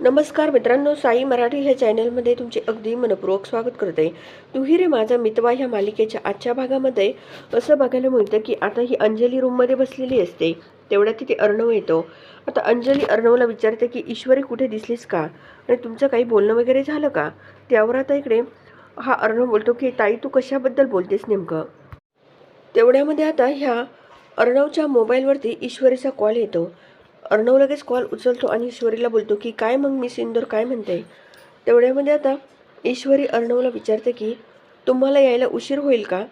नमस्कार मित्रांनो साई मराठी ह्या चॅनलमध्ये तुमचे अगदी मनपूर्वक स्वागत करते. तुही रे माझा मितवा ह्या मालिकेच्या आजच्या भागामध्ये असं बघायला मिळतं की आता ही अंजली रूममध्ये बसलेली असते. तेवढ्या तिथे अर्णव येतो. आता अंजली अर्णवला विचारते की ईश्वरी कुठे दिसलीस का? आणि तुमचं काही बोलणं वगैरे झालं का? त्यावर आता इकडे. हा अर्णव बोलतो की ताई तू कशाबद्दल बोलतेस नेमकं? तेवढ्यामध्ये आता ह्या अर्णवच्या मोबाईलवरती ईश्वरीचा कॉल येतो. अर्णव लगेच कॉल उचलतो आणि ईश्वरीला बोलतो की काय मग मी इंदोर काय म्हणते? तेवढ्यामध्ये आता ईश्वरी अर्णवला विचारते की तुम्हाला यायला उशीर होईल का?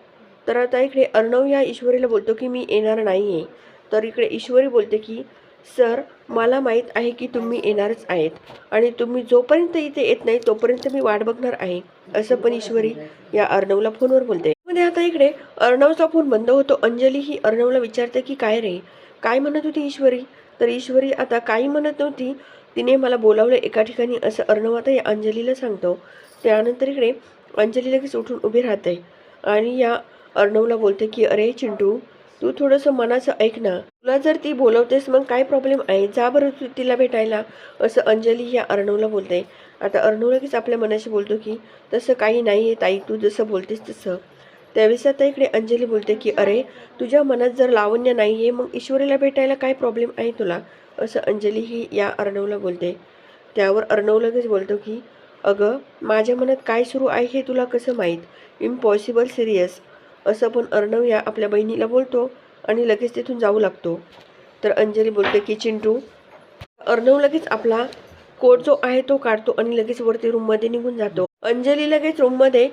तर आता इकडे अर्णव या ईश्वरीला बोलतो की मी येणार नाही आहे तर इकडे ईश्वरी बोलते की सर मला माहीत आहे की तुम्ही येणारच आहेत आणि तुम्ही जोपर्यंत इथे येत नाही तोपर्यंत मी वाट बघणार आहे. असं पण ईश्वरी या अर्णवला फोनवर बोलते. मध्ये आता इकडे अर्णवचा फोन बंद होतो. अंजली ही अर्णवला विचारते की काय रे? काय म्हणत होती ईश्वरी? तर ईश्वरी आता काही म्हणत नव्हती. तिने मला बोलावलं एका ठिकाणी. असं अर्णव आता या अंजलीला सांगतो. त्यानंतर इकडे अंजली लगेच उठून उभी राहते आणि या अर्णवला बोलते की अरे चिंटू तू थोडंसं मनाचं ऐक ना. तुला जर ती बोलवतेस मग काय प्रॉब्लेम आहे? जा बरं तू तिला भेटायला. असं अंजली या अर्णवला बोलते. आता अर्णव लगेच आपल्या मनाशी बोलतो की तसं काही नाही आहे ताई. तू जसं बोलतेस तसं. त्यावेळेस आता इकडे अंजली बोलते की अरे तुझ्या मनात जर लावण्य नाही आहे मग ईश्वरीला भेटायला काय प्रॉब्लेम आहे तुला? असं अंजली ही या अर्णवला बोलते. त्यावर अर्णव लगेच बोलतो की अगं माझ्या मनात काय सुरू आहे हे तुला कसं माहीत? इम्पॉसिबल सिरियस असं पण अर्णव या आपल्या बहिणीला बोलतो आणि लगेच तिथून जाऊ लागतो. तर अंजली बोलते की चिंटू अर्णव लगेच आपला कोट जो आहे तो काढतो आणि लगेच वरती रूममध्ये निघून जातो. अंजली लगेच रूममध्ये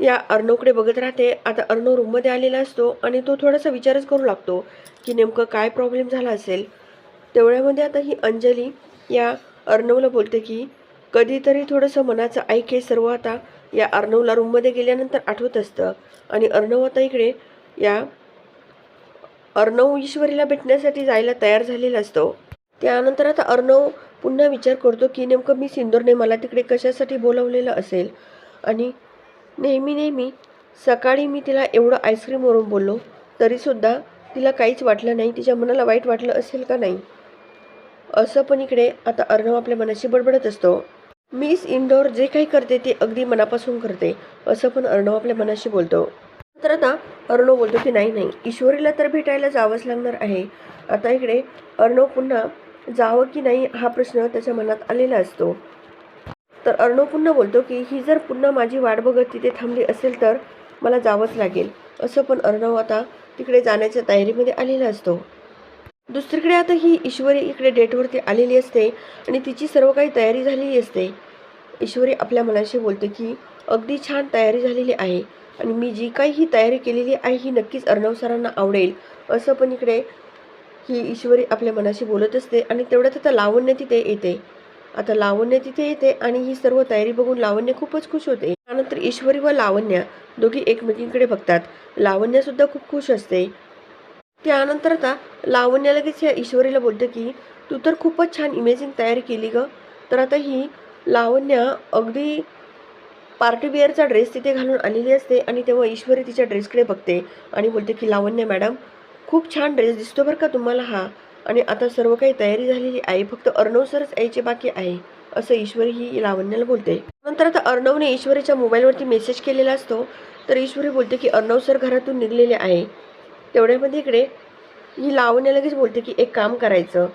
या अर्णवकडे बघत राहते. आता अर्णव रूममध्ये आलेला असतो आणि तो थोडासा विचारच करू लागतो की नेमकं काय प्रॉब्लेम झाला असेल. तेवढ्यामध्ये आता ही अंजली या अर्णवला बोलते की कधीतरी थोडंसं मनाचं ऐक हे सर्व आता या अर्णवला रूममध्ये गेल्यानंतर आठवत असतं. आणि अर्णव आता इकडे या अर्णव ईश्वरीला भेटण्यासाठी जायला तयार झालेला असतो. त्यानंतर आता अर्णव पुन्हा विचार करतो की नेमकं मी सिंदूरने मला तिकडे कशासाठी बोलावलेलं असेल? आणि नेहमी नेहमी सकाळी मी तिला एवढं आईस्क्रीमवरून बोललो तरीसुद्धा तिला काहीच वाटलं नाही तिच्या मनाला वाईट वाटलं असेल का नाही? असं पण इकडे आता अर्णव आपल्या मनाशी बडबडत असतो. मिस इंडोर जे काही करते ते अगदी मनापासून करते असं पण अर्णव आपल्या मनाशी बोलतो. तर आता अर्णव बोलतो की नाही नाही ईश्वरीला तर भेटायला जावंच लागणार आहे. आता इकडे अर्णव पुन्हा जावं की नाही हा प्रश्न त्याच्या मनात आलेला असतो. तर अर्णव पुन्हा बोलतो की ही जर पुन्हा माझी वाट बघत तिथे थांबली असेल तर मला जावंच लागेल. असं पण अर्णव आता तिकडे जाण्याच्या तयारीमध्ये आलेला असतो. दुसरीकडे आता ही ईश्वरी इकडे डेटवरती आलेली असते आणि तिची सर्व काही तयारी झालेली असते. ईश्वरी आपल्या मनाशी बोलते की अगदी छान तयारी झालेली आहे आणि मी जी काही ही तयारी केलेली आहे ही नक्कीच अर्णव सरांना आवडेल. असं पण इकडे ही ईश्वरी आपल्या मनाशी बोलत असते आणि तेवढ्यात आता लावण्य तिथे येते. आता लावण्य तिथे येते आणि ही सर्व तयारी बघून लावण्य खूपच खुश होते. त्यानंतर ईश्वरी व लावण्य दोघी एकमेकींकडे बघतात. लावण्य सुद्धा खूप खुश असते. त्यानंतर आता लावण्य लगेच या ईश्वरीला बोलते की तू तर खूपच छान इमेजिंग तयारी केली ग. तर आता ही लावण्य अगदी पार्टीवेअरचा ड्रेस तिथे घालून आलेली असते आणि तेव्हा ईश्वरी तिच्या ड्रेसकडे बघते आणि बोलते की लावण्य मॅडम खूप छान ड्रेस दिसतो बरं का तुम्हाला हा. आणि आता सर्व काही तयारी झालेली आहे फक्त अर्णव सरच यायचे बाकी आहे असं ईश्वरी ही लावण्याला बोलते. नंतर आता अर्णवने ईश्वरीच्या मोबाईलवरती मेसेज केलेला असतो तर ईश्वरी बोलते की अर्णव सर घरातून निघलेले आहे. तेवढ्यामध्ये इकडे ही लावण्या लगेच बोलते की एक काम करायचं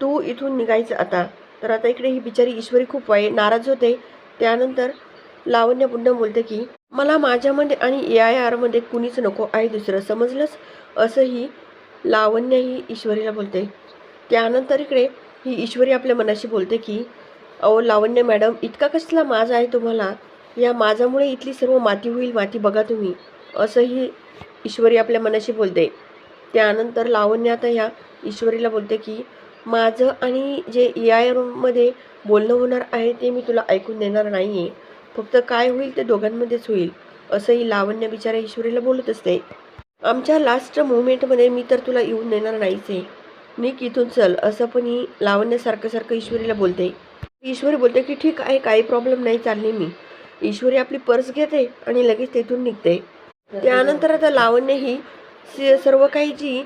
तू इथून निघायचं आता. तर आता इकडे ही बिचारी ईश्वरी खूप वाईट नाराज होते. त्यानंतर लावण्य पुन्हा बोलते की मला माझ्यामध्ये आणि ए आय आरमध्ये कुणीच नको आहे दुसरं समजलंच असंही लावण्य ही ईश्वरीला बोलते. त्यानंतर इकडे ही ईश्वरी आपल्या मनाशी बोलते की अहो लावण्य मॅडम इतका कसला माज आहे तुम्हाला? या माझामुळे इथली सर्व माती होईल माती बघा तुम्ही असंही ईश्वरी आपल्या मनाशी बोलते. त्यानंतर लावण्य आता ह्या ईश्वरीला बोलते की माझं आणि जे ए आय रूममध्ये बोलणं होणार आहे ते मी तुला ऐकून देणार नाही आहे फक्त काय होईल ते दोघांमध्येच होईल असंही लावण्य बिचारा ईश्वरीला बोलत असते. आमच्या लास्ट मुवमेंटमध्ये मी तर तुला येऊन देणार नाहीच आहे निक इथून चल असं पण ही लावण्यासारखं सारखं ईश्वरीला बोलते. ईश्वरी बोलते की ठीक आहे काही प्रॉब्लेम नाही चालली मी. ईश्वरी आपली पर्स घेते आणि लगेच तेथून निघते. त्यानंतर आता लावण्य ही सर्व काही जी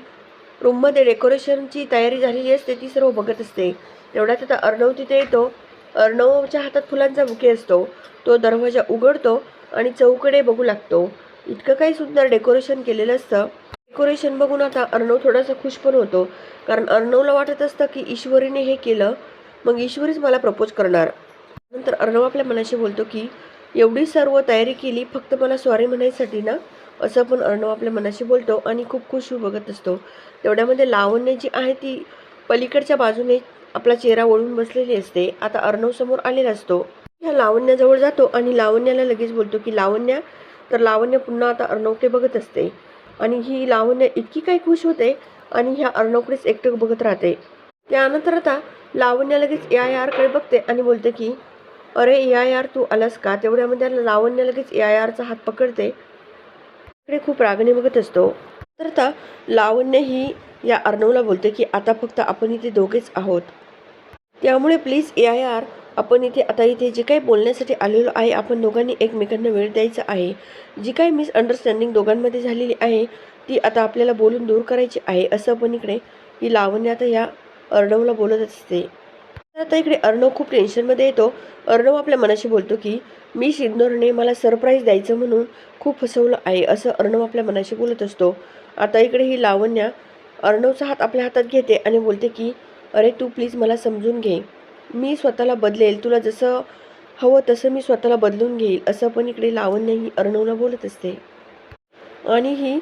रूममध्ये डेकोरेशनची तयारी झालेली असते ती सर्व बघत असते. तेवढ्यात आता अर्णव तिथे येतो. अर्णवच्या हातात फुलांचा बुके असतो. तो दरवाजा उघडतो आणि चौकडे बघू लागतो. इतकं काही सुंदर डेकोरेशन केलेलं असतं. डेकोरेशन बघून आता अर्णव थोडासा खुश पण होतो. कारण अर्णवला वाटत असतं की ईश्वरीने हे केलं. मग ईश्वरीच मला प्रपोज करणार. नंतर अर्णव आपल्या मनाशी बोलतो की एवढी सर्व तयारी केली फक्त मला सॉरी म्हणायसाठी ना? असं पण अर्णव आपल्या मनाशी बोलतो आणि खूप खुश बघत असतो. तेवढ्यामध्ये लावण्य जी आहे ती पलीकडच्या बाजूने आपला चेहरा ओळून बसलेली असते. आता अर्णव समोर आलेला असतो. ह्या लावण्याजवळ जातो आणि लावण्याला लगेच बोलतो की लावण्या तर लावण्य पुन्हा आता अर्णवकडे बघत असते. आणि ही लावण्य इतकी काही खुश होते आणि ह्या अर्णवकडेच एकटक बघत राहते. त्यानंतर आता लावण्य लगेच या यारकडे बघते आणि बोलते की अरे या यार तू आलास का? तेवढ्यामध्ये लावण्य लगेच या यारचा हात पकडते. इकडे खूप रागणे बघत असतो. तर आता लावण्य ही या अर्णवला बोलते की आता फक्त आपण इथे दोघेच आहोत. त्यामुळे प्लीज या यार आपण इथे आता इथे जे काही बोलण्यासाठी आलेलो आहे आपण दोघांनी एकमेकांना वेळ द्यायचा आहे. जी काही मिसअंडरस्टँडिंग दोघांमध्ये झालेली आहे ती आता आपल्याला बोलून दूर करायची आहे असं आपण इकडे ही लावण्य आता या अर्णवला बोलत असते. आता इकडे अर्णव खूप टेन्शनमध्ये येतो. अर्णव आपल्या मनाशी बोलतो की मी सिद्धोरने मला सरप्राईज द्यायचं म्हणून खूप फसवलं आहे असं अर्णव आपल्या मनाशी बोलत असतो. आता इकडे ही लावण्या अर्णवचा हात आपल्या हातात घेते आणि बोलते की अरे तू प्लीज मला समजून घे. मी स्वतःला बदलेल तुला जसं हवं तसं मी स्वतःला बदलून घेईल असं पण इकडे लावण्य ही अर्णवला बोलत असते. आणि ही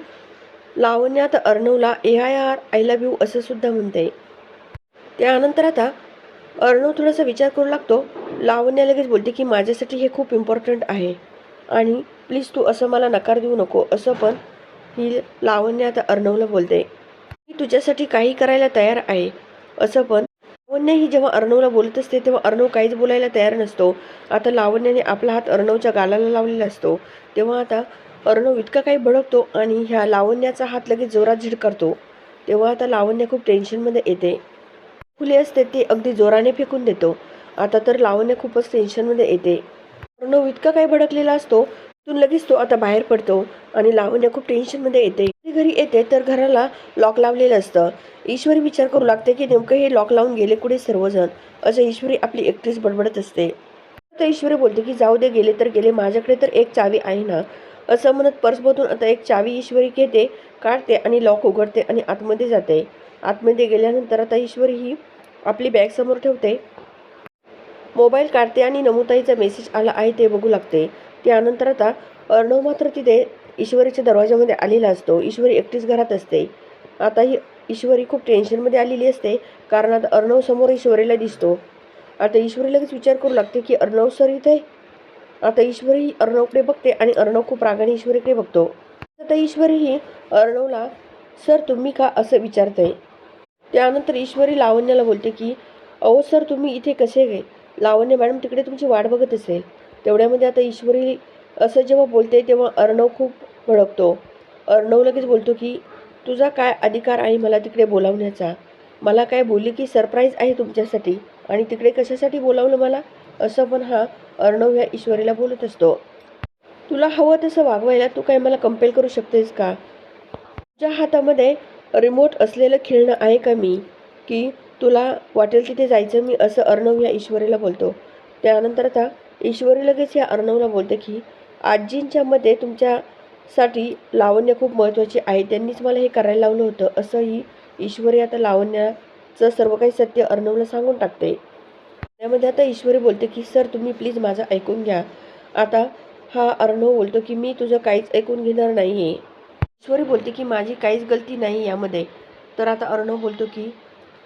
लावण्य आता अर्णवला A I R I love you असं सुद्धा म्हणते. त्यानंतर आता अर्णव थोडासा विचार करू लागतो. लावण्या लगेच बोलते की माझ्यासाठी हे खूप इम्पॉर्टंट आहे. आणि प्लीज तू असं मला नकार देऊ नको असं पण ही लावण्य आता अर्णवला बोलते. मी तुझ्यासाठी काही करायला तयार आहे असं पण लावण्य ही जेव्हा अर्णवला बोलत असते तेव्हा अर्णव काहीच बोलायला तयार नसतो. आता लावण्याने आपला हात अर्णवच्या गालाला लावलेला असतो. तेव्हा आता अर्णव इतका काही भडकतो आणि ह्या लावण्याचा हात लगेच जोरात झिडकारतो. तेव्हा आता लावण्य खूप टेन्शनमध्ये येते. फुले असते ते अगदी जोराने फेकून देतो. आता तर लावण्य खूपच टेन्शनमध्ये येते. अर्णव इतका काही भडकलेला असतो तून लगेच तो आता बाहेर पडतो. आणि लावण्या खूप टेन्शनमध्ये येते. घरी येते तर घराला लॉक लावलेलं असतं. ईश्वरी विचार करू लागते की नेमकं हे लॉक लावून गेले कुठे सर्वजण? असं ईश्वरी आपली एकटीच बडबडत असते. तर ईश्वरी बोलते की जाऊ दे गेले तर गेले माझ्याकडे तर एक चावी आहे ना? असं म्हणत पर्समधून आता एक चावी ईश्वरी घेते काढते आणि लॉक उघडते आणि आतमध्ये जाते. आतमध्ये गेल्यानंतर आता ईश्वरी ही आपली बॅग समोर ठेवते. मोबाईल काढते आणि नमुताईचा मेसेज आला आहे ते बघू लागते. त्यानंतर आता अर्णव मात्र तिथे ईश्वरीच्या दरवाजामध्ये आलेला असतो. ईश्वरी एकटीच घरात असते. आता ही ईश्वरी खूप टेन्शनमध्ये आलेली असते. कारण आता अर्णव समोर ईश्वरीला दिसतो. आता ईश्वरी लगेच विचार करू लागते की अर्णव सर इथे? आता ईश्वरी अर्णवकडे बघते आणि अर्णव खूप रागाने ईश्वरीकडे बघतो. आता ईश्वरी ही अर्णवला सर तुम्ही का असं विचारते त्यानंतर ईश्वरी लावण्याला बोलते की अहो सर तुम्ही इथे कसे गे लावण्य मॅडम तिकडे तुमची वाट बघत असेल. तेवढ्यामध्ये आता ईश्वरी असं जेव्हा बोलते तेव्हा अर्णव खूप भडकतो अर्णव लगेच बोलतो की तुझा काय अधिकार आहे मला तिकडे बोलावण्याचा? मला काय बोलली की सरप्राईज आहे तुमच्यासाठी? आणि तिकडे कशासाठी बोलावलं मला? असं पण हा अर्णव या ईश्वरीला बोलत असतो. तुला हवं तसं वागवायला तू काय मला कंपेल करू शकतेस का? तुझ्या हातामध्ये रिमोट असलेलं खेळणं आहे का मी? की तुला वाटेल तिथे जायचं मी? असं अर्णव या ईश्वरीला बोलतो. त्यानंतर आता ईश्वरी लगेच या अर्णवला बोलते की आजींच्या मते साठी लावण्य खूप महत्त्वाची आहे. त्यांनीच मला हे करायला लावलं होतं. असंही ईश्वरी आता लावण्याचं सर्व काही सत्य अर्णवला सांगून टाकते. त्यामध्ये आता ईश्वरी बोलते की सर तुम्ही प्लीज माझं ऐकून घ्या. आता हा अर्णव बोलतो की मी तुझं काहीच ऐकून घेणार नाही आहे ईश्वरी बोलते की माझी काहीच गलती नाही यामध्ये. तर आता अर्णव बोलतो की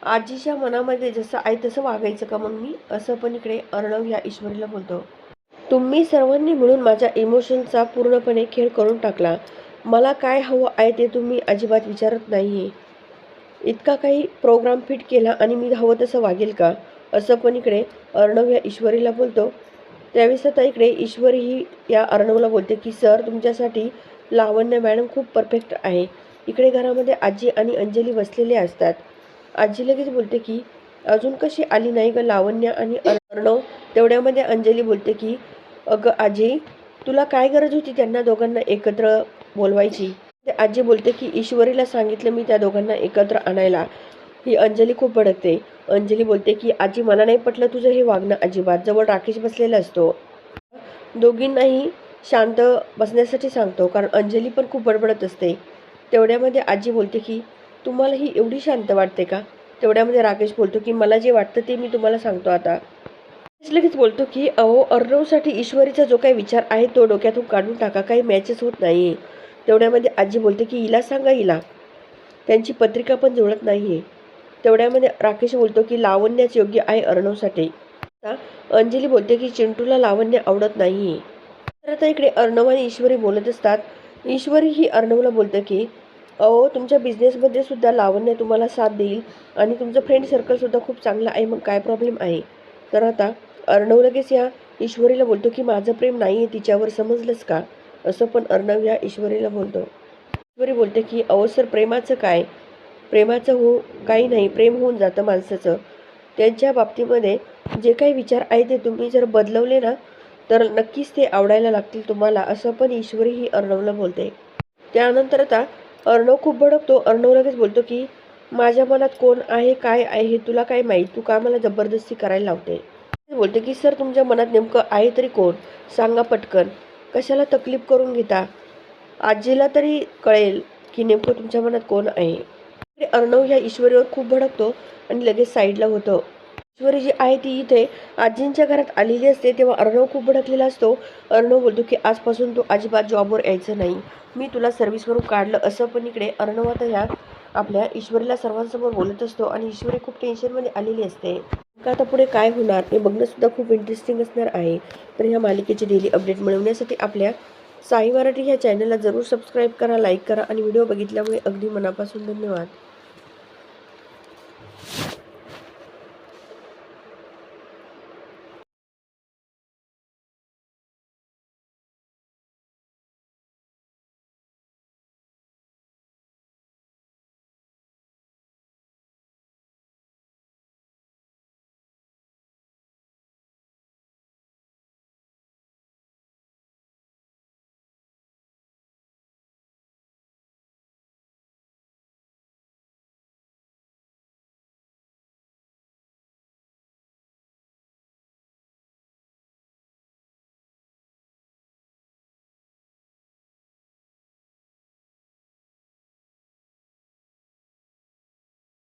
आजीच्या मनामध्ये जसं आहे तसं वागायचं का मग मी? असं पण इकडे अर्णव ह्या ईश्वरीला बोलतो. तुम्ही सर्वांनी मिळून माझ्या इमोशनचा पूर्णपणे खेळ करून टाकला. मला काय हवं आहे ते तुम्ही अजिबात विचारत नाही इतका काही प्रोग्राम फिट केला आणि मी हवं तसं वागेल का? असं पण इकडे अर्णव या ईश्वरीला बोलतो. त्यावेळेस आता इकडे ईश्वरी ही या अर्णवला बोलते की सर तुमच्यासाठी लावण्य मॅडम खूप परफेक्ट आहे. इकडे घरामध्ये आजी आणि अंजली बसलेले असतात. आजी लगेच बोलते की अजून कशी आली नाही ग लावण्य आणि अर्णव? तेवढ्यामध्ये अंजली बोलते की अगं आजी तुला काय गरज होती त्यांना दोघांना एकत्र बोलवायची? ते आजी बोलते की ईश्वरीला सांगितलं मी त्या दोघांना एकत्र आणायला. ही अंजली खूप भडकते. अंजली बोलते की आजी मला नाही पटलं तुझं हे वागणं. अजिबात जवळ राकेश बसलेला असतो. दोघींनाही शांत बसण्यासाठी सांगतो कारण अंजली पण खूप बडबडत असते. तेवढ्यामध्ये आजी बोलते की तुम्हाला ही एवढी शांत वाटते का? तेवढ्यामध्ये राकेश बोलतो की मला जे वाटतं ते मी तुम्हाला सांगतो आता. लगेच बोलतो की अहो अर्णवसाठी ईश्वरीचा जो काही विचार आहे तो डोक्यातून काढून टाका. काही मॅचेस होत नाही तेवढ्यामध्ये आजी बोलते की हिला सांगा हिला. त्यांची पत्रिका पण जुळत नाही आहे तेवढ्यामध्ये राकेश बोलतो की लावण्याच योग्य आहे अर्णवसाठी. आता अंजली बोलते की चिंटूला लावण्य आवडत नाही आहे तर आता इकडे अर्णव आणि ईश्वरी बोलत असतात. ईश्वरी ही अर्णवला बोलतं की अहो तुमच्या बिझनेसमध्ये सुद्धा लावण्य तुम्हाला साथ देईल आणि तुमचं फ्रेंड सर्कलसुद्धा खूप चांगलं आहे मग काय प्रॉब्लेम आहे? तर आता अर्णव लगेच या ईश्वरीला बोलतो की माझं प्रेम नाही आहे तिच्यावर समजलंच का? असं पण अर्णव या ईश्वरीला बोलतो. ईश्वरी बोलते की अवसर प्रेमाचं काय? प्रेमाचं हो काही नाही प्रेम होऊन जातं माणसाचं. त्यांच्या बाबतीमध्ये जे काही विचार आहे ते तुम्ही जर बदलवले ना तर नक्कीच ते आवडायला लागतील तुम्हाला असं पण ईश्वरी ही अर्णवला बोलते. त्यानंतर आता अर्णव खूप भडकतो. अर्णव लगेच बोलतो की माझ्या मनात कोण आहे काय आहे हे तुला काय माहीत? तू का मला जबरदस्ती करायला लावते? बोलते की सर तुमच्या मनात नेमकं आहे तरी कोण? सांगा पटकन. कशाला तकलीफ करून घेता? आजीला तरी कळेल की नेमकं तुमच्या मनात कोण आहे. इकडे अर्णव ह्या ईश्वरीवर खूप भडकतो आणि लगेच साईडला होतो. ईश्वरी जी आहे ती इथे आजींच्या घरात आलेली असते तेव्हा अर्णव खूप भडकलेला असतो. अर्णव बोलतो की आजपासून तू अजिबात जॉबवर यायचं नाही. मी तुला सर्व्हिसवरून काढलं असं पण इकडे अर्णव आता ह्या आपल्या ईश्वरीला सर्वांसमोर बोलत असतो आणि ईश्वरी खूप टेन्शनमध्ये आलेली असते. का आता पुढे काय होणार हे बघणंसुद्धा खूप इंटरेस्टिंग असणार आहे. तर ह्या मालिकेची डेली अपडेट मिळवण्यासाठी आपल्या साई मराठी ह्या चॅनलला जरूर सबस्क्राईब करा लाईक करा आणि व्हिडिओ बघितल्यामुळे अगदी मनापासून धन्यवाद.